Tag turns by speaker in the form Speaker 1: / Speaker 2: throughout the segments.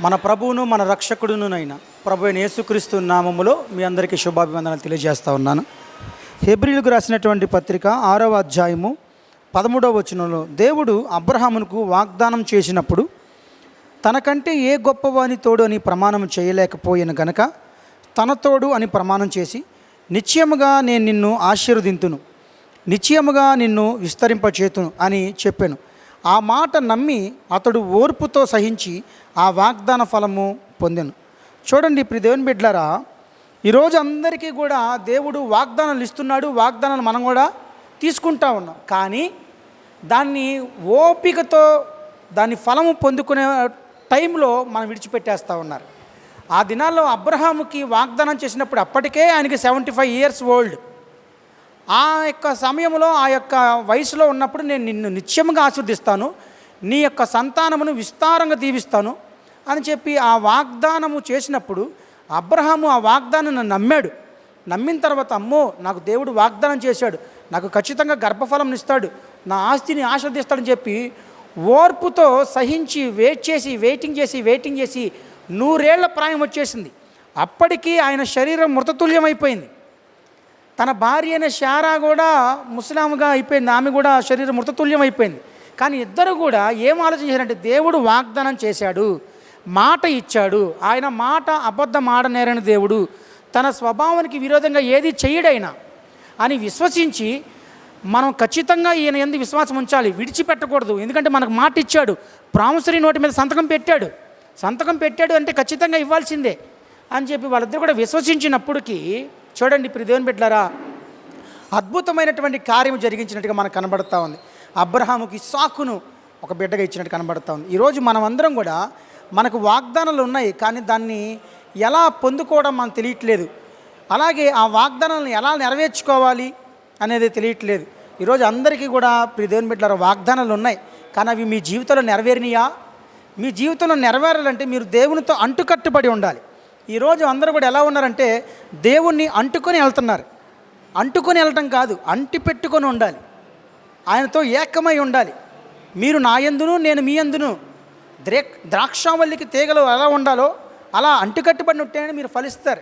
Speaker 1: మన ప్రభువును మన రక్షకుడునునైన ప్రభు అయిన యేసుక్రీస్తు నామములో మీ అందరికీ శుభాభివందనలు తెలియజేస్తా ఉన్నాను. హెబ్రిలకు రాసినటువంటి పత్రిక ఆరవ అధ్యాయము పదమూడవ వచనంలో దేవుడు అబ్రహామునకు వాగ్దానం చేసినప్పుడు తనకంటే ఏ గొప్పవాని తోడు అని ప్రమాణం చేయలేకపోయిన గనక తన తోడు అని ప్రమాణం చేసి నిశ్చయముగా నేను నిన్ను ఆశీర్వదింతును నిశ్చయముగా నిన్ను విస్తరింపచేతును అని చెప్పాను. ఆ మాట నమ్మి అతడు ఓర్పుతో సహించి ఆ వాగ్దాన ఫలము పొందాను. చూడండి ఇప్పుడు దేవుని బిడ్డలారా ఈరోజు అందరికీ కూడా దేవుడు వాగ్దానాలు ఇస్తున్నాడు వాగ్దానాలు మనం కూడా తీసుకుంటా ఉన్నాం. కానీ దాన్ని ఓపికతో దాని ఫలము పొందుకునే టైంలో మనం విడిచిపెట్టేస్తూ ఉన్నారు. ఆ దినాల్లో అబ్రహాముకి వాగ్దానం చేసినప్పుడు అప్పటికే ఆయనకి సెవెంటీ ఫైవ్ ఇయర్స్ ఓల్డ్ ఆ యొక్క సమయంలో ఆ యొక్క వయసులో ఉన్నప్పుడు నేను నిన్ను నిత్యముగా ఆశీర్దిస్తాను నీ యొక్క సంతానమును విస్తారంగా దీవిస్తాను అని చెప్పి ఆ వాగ్దానము చేసినప్పుడు అబ్రహాము ఆ వాగ్దానాన్ని నమ్మాడు. నమ్మిన తర్వాత అమ్మో నాకు దేవుడు వాగ్దానం చేశాడు. నాకు ఖచ్చితంగా గర్భఫలం ఇస్తాడు. నా ఆస్తిని ఆశీర్దిస్తాడని చెప్పి ఓర్పుతో సహించి వెయిట్ చేసి వెయిటింగ్ చేసి వెయిటింగ్ చేసి నూరేళ్ళ ప్రాయం వచ్చేసింది. అప్పటికీ ఆయన శరీరం మృతతుల్యమైపోయింది. తన భార్య అయిన శారా కూడా ముస్లాంగా అయిపోయింది. ఆమె కూడా శరీరం మృతతుల్యం అయిపోయింది. కానీ ఇద్దరు కూడా ఏం ఆలోచించారంటే దేవుడు వాగ్దానం చేశాడు మాట ఇచ్చాడు. ఆయన మాట అబద్ధం ఆడనేరని దేవుడు తన స్వభావానికి విరోధంగా ఏది చేయడైనా అని విశ్వసించి మనం ఖచ్చితంగా ఈయన ఎందు విశ్వాసం ఉంచాలి. విడిచిపెట్టకూడదు. ఎందుకంటే మనకు మాట ఇచ్చాడు. ప్రామిసరీ నోటి మీద సంతకం పెట్టాడు. సంతకం పెట్టాడు అంటే ఖచ్చితంగా ఇవ్వాల్సిందే అని చెప్పి వాళ్ళిద్దరు కూడా విశ్వసించినప్పటికీ చూడండి ఇప్పుడు దేవుని బిడ్డలారా అద్భుతమైనటువంటి కార్యం జరిగించినట్టుగా మనకు కనబడతా ఉంది. అబ్రహాముకి సాకును ఒక బిడ్డగా ఇచ్చినట్టు కనబడతా ఉంది. ఈరోజు మనం అందరం కూడా మనకు వాగ్దానాలు ఉన్నాయి కానీ దాన్ని ఎలా పొందుకోవడం మనకు తెలియట్లేదు. అలాగే ఆ వాగ్దానాలను ఎలా నెరవేర్చుకోవాలి అనేది తెలియట్లేదు. ఈరోజు అందరికీ కూడా ప్రియ దేవుని వాగ్దానాలు ఉన్నాయి కానీ అవి మీ జీవితంలో నెరవేరినయా? మీ జీవితంలో నెరవేరాలంటే మీరు దేవునితో అంటుకట్టుబడి ఉండాలి. ఈరోజు అందరూ కూడా ఎలా ఉన్నారంటే దేవుణ్ణి అంటుకొని వెళ్తున్నారు. అంటుకొని వెళ్ళటం కాదు అంటి పెట్టుకొని ఉండాలి. ఆయనతో ఏకమై ఉండాలి. మీరు నా ఎందును నేను మీ ఎందును ద్రే ద్రాక్షావల్లికి తీగలు ఎలా ఉండాలో అలా అంటుకట్టుబడి ఉంటేనే మీరు ఫలిస్తారు.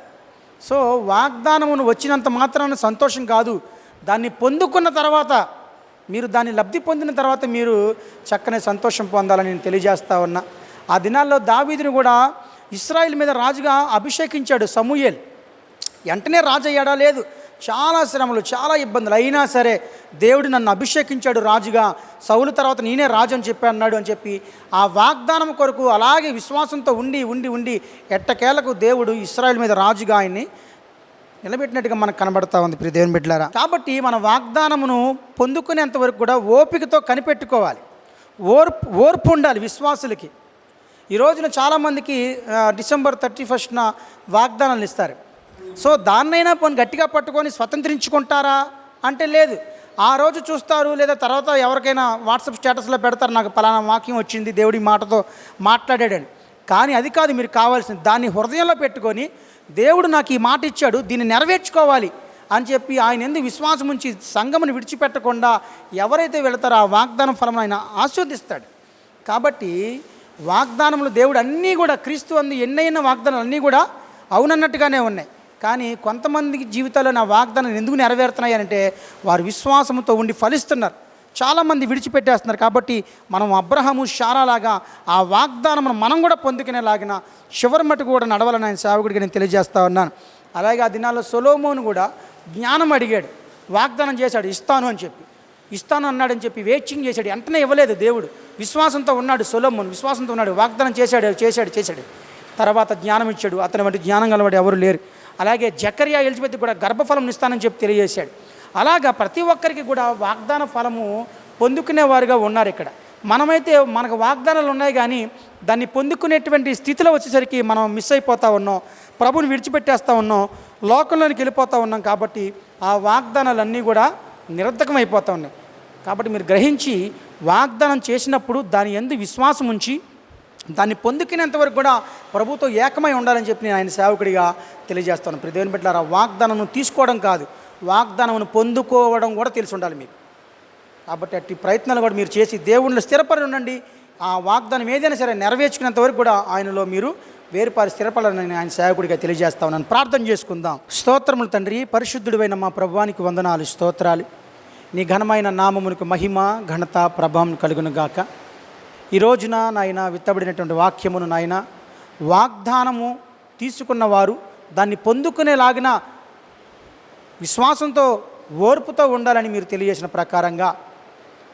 Speaker 1: సో వాగ్దానమును వచ్చినంత మాత్రాన సంతోషం కాదు. దాన్ని పొందుకున్న తర్వాత మీరు దాన్ని లబ్ధి పొందిన తర్వాత మీరు చక్కని సంతోషం పొందాలని నేను తెలియజేస్తా ఉన్నా. ఆ దినాల్లో దావీదిని కూడా ఇస్రాయిల్ మీద రాజుగా అభిషేకించాడు సమూయేల్. వెంటనే రాజు అయ్యాడా లేదు. చాలా శ్రమలు చాలా ఇబ్బందులు. అయినా సరే దేవుడు నన్ను అభిషేకించాడు రాజుగా. సౌలు తర్వాత నేనే రాజు అని చెప్పి అన్నాడు అని చెప్పి ఆ వాగ్దానం కొరకు అలాగే విశ్వాసంతో ఉండి ఉండి ఉండి ఎట్టకేలకు దేవుడు ఇస్రాయిల్ మీద రాజుగా ఆయన్ని నిలబెట్టినట్టుగా మనకు కనబడతా ఉంది ప్రియ దేవుని బిడ్డలారా. కాబట్టి మన వాగ్దానమును పొందుకునేంత వరకు కూడా ఓపికతో కనిపెట్టుకోవాలి. ఓర్పు ఓర్పు ఉండాలి విశ్వాసులకి. ఈ రోజున చాలామందికి డిసెంబర్ థర్టీ ఫస్ట్న వాగ్దానాలు ఇస్తారు. సో దాన్నైనా పోనీ గట్టిగా పట్టుకొని స్వతంత్రించుకుంటారా? అంటే లేదు. ఆ రోజు చూస్తారు లేదా తర్వాత ఎవరికైనా వాట్సాప్ స్టేటస్లో పెడతారు నాకు పలానా వాక్యం వచ్చింది దేవుడి మాటతో మాట్లాడాడని. కానీ అది కాదు మీరు కావాల్సింది. దాన్ని హృదయంలో పెట్టుకొని దేవుడు నాకు ఈ మాట ఇచ్చాడు దీన్ని నెరవేర్చుకోవాలి అని చెప్పి ఆయన ఎందుకు విశ్వాసం ఉంచి సంఘమును విడిచిపెట్టకుండా ఎవరైతే వెళతారో ఆ వాగ్దానం ఫలం ఆయన ఆస్వాదిస్తాడు. కాబట్టి వాగ్దానములు దేవుడు అన్నీ కూడా క్రీస్తు అందు ఎన్నైన వాగ్దానాలు అన్నీ కూడా అవునన్నట్టుగానే ఉన్నాయి. కానీ కొంతమంది జీవితాల్లో నా వాగ్దానం ఎందుకు నెరవేరుతున్నాయి అంటే వారు విశ్వాసంతో ఉండి ఫలిస్తున్నారు. చాలామంది విడిచిపెట్టేస్తున్నారు. కాబట్టి మనం అబ్రహము షారాలాగా ఆ వాగ్దానం మనం కూడా పొందుకునేలాగిన చివరి మటుకు కూడా నడవాలని ఆయన సేవకుడికి నేను తెలియజేస్తా ఉన్నాను. అలాగే ఆ దినాల్లో సొలోమోను కూడా జ్ఞానం అడిగాడు. వాగ్దానం చేశాడు ఇస్తాను అని చెప్పి. ఇస్తాను అన్నాడని చెప్పి వేచింగ్ చేశాడు. వెంటనే ఇవ్వలేదు దేవుడు. విశ్వాసంతో ఉన్నాడు సొలోమోను. విశ్వాసంతో ఉన్నాడు. వాగ్దానం చేశాడు చేశాడు చేశాడు. తర్వాత జ్ఞానం ఇచ్చాడు. అతని వంటి జ్ఞానం గలవాడు ఎవరు లేరు. అలాగే జకర్యా ఎలిజబెత్ కూడా గర్భఫలం ఇస్తానని చెప్పి తెలియజేశాడు. అలాగా ప్రతి ఒక్కరికి కూడా వాగ్దాన ఫలము పొందుకునేవారుగా ఉన్నారు ఇక్కడ. మనమైతే మనకు వాగ్దానాలు ఉన్నాయి కానీ దాన్ని పొందుకునేటువంటి స్థితిలో వచ్చేసరికి మనం మిస్ అయిపోతూ ఉన్నాం. ప్రభుని విడిచిపెట్టేస్తూ ఉన్నాం. లోకంలోనికి వెళ్ళిపోతూ ఉన్నాం కాబట్టి ఆ వాగ్దానాలన్నీ కూడా నిరర్ధకం అయిపోతూ ఉన్నాయి. కాబట్టి మీరు గ్రహించి వాగ్దానం చేసినప్పుడు దాని ఎందు విశ్వాసం ఉంచి దాన్ని పొందుకునేంత వరకు కూడా ప్రభుతో ఏకమై ఉండాలని చెప్పి నేను ఆయన సేవకుడిగా తెలియజేస్తాను. ప్రతి దేవుని వాగ్దానం తీసుకోవడం కాదు. వాగ్దానం పొందుకోవడం కూడా తెలిసి ఉండాలి మీకు. కాబట్టి అట్టి ప్రయత్నాలు కూడా మీరు చేసి దేవుణ్ణి స్థిరపడి ఉండండి. ఆ వాగ్దానం ఏదైనా సరే నెరవేర్చుకునేంత వరకు కూడా ఆయనలో మీరు వేరుపారి స్థిరపడాలని ఆయన సేవకుడిగా తెలియజేస్తా ఉన్నాను. ప్రార్థన చేసుకుందాం. స్తోత్రములు తండ్రి పరిశుద్ధుడివైన మా ప్రభువానికి వందనాలు స్తోత్రాలు. నీ ఘనమైన నామమునకు మహిమ ఘనత ప్రభావం కలుగును గాక. ఈ రోజున నాయన విత్తబడినటువంటి వాక్యమును నాయన వాగ్దానము తీసుకున్నవారు దాన్ని పొందుకునేలాగిన విశ్వాసంతో ఓర్పుతో ఉండాలని మీరు తెలియజేసిన ప్రకారంగా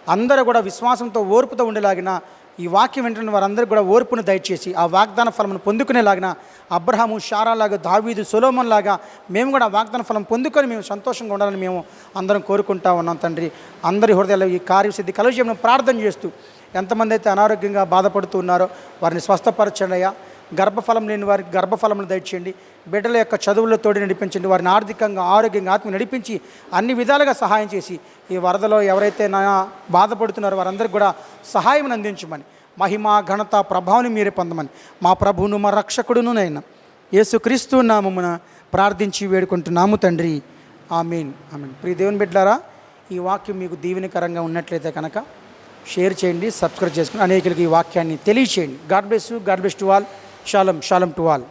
Speaker 1: అందరూ కూడా విశ్వాసంతో ఓర్పుతో ఉండేలాగిన ఈ వాక్యం వింటున్న వారందరూ కూడా ఓర్పును దయచేసి ఆ వాగ్దాన ఫలమును పొందుకునేలాగిన అబ్రహాము షారాలాగా దావీదు సులోమన్ లాగా మేము కూడా వాగ్దాన ఫలం పొందుకొని మేము సంతోషంగా ఉండాలని మేము అందరం కోరుకుంటా ఉన్నాం తండ్రి. అందరి హృదయాల్లో ఈ కార్యసిద్ధి కలుషం ప్రార్థన చేస్తూ ఎంతమంది అయితే అనారోగ్యంగా బాధపడుతూ ఉన్నారో వారిని స్వస్థపరచండి అయ్యా. గర్భఫలం లేని వారికి గర్భఫలములు దయచేయండి. బిడ్డల యొక్క చదువుల తోడి నడిపించండి. వారిని ఆర్థికంగా ఆరోగ్యంగా ఆత్మ నడిపించి అన్ని విధాలుగా సహాయం చేసి ఈ వరదలో ఎవరైతే నా బాధపడుతున్నారో వారందరికీ కూడా సహాయం అందించమని మహిమ ఘనత ప్రభావం మీరే పొందమని మా ప్రభువును మా రక్షకుడును నైనా యేసుక్రీస్తు నామమున ప్రార్థించి వేడుకుంటున్నాము తండ్రి. ఆమీన్. మీన్ ప్రియ దేవుని బిడ్డారా ఈ వాక్యం మీకు దీవెనకరంగా ఉన్నట్లయితే కనుక షేర్ చేయండి సబ్స్క్రైబ్ చేసుకుని అనేకులకి ఈ వాక్యాన్ని తెలియచేయండి. God bless you. God bless to all. Shalom shalom to all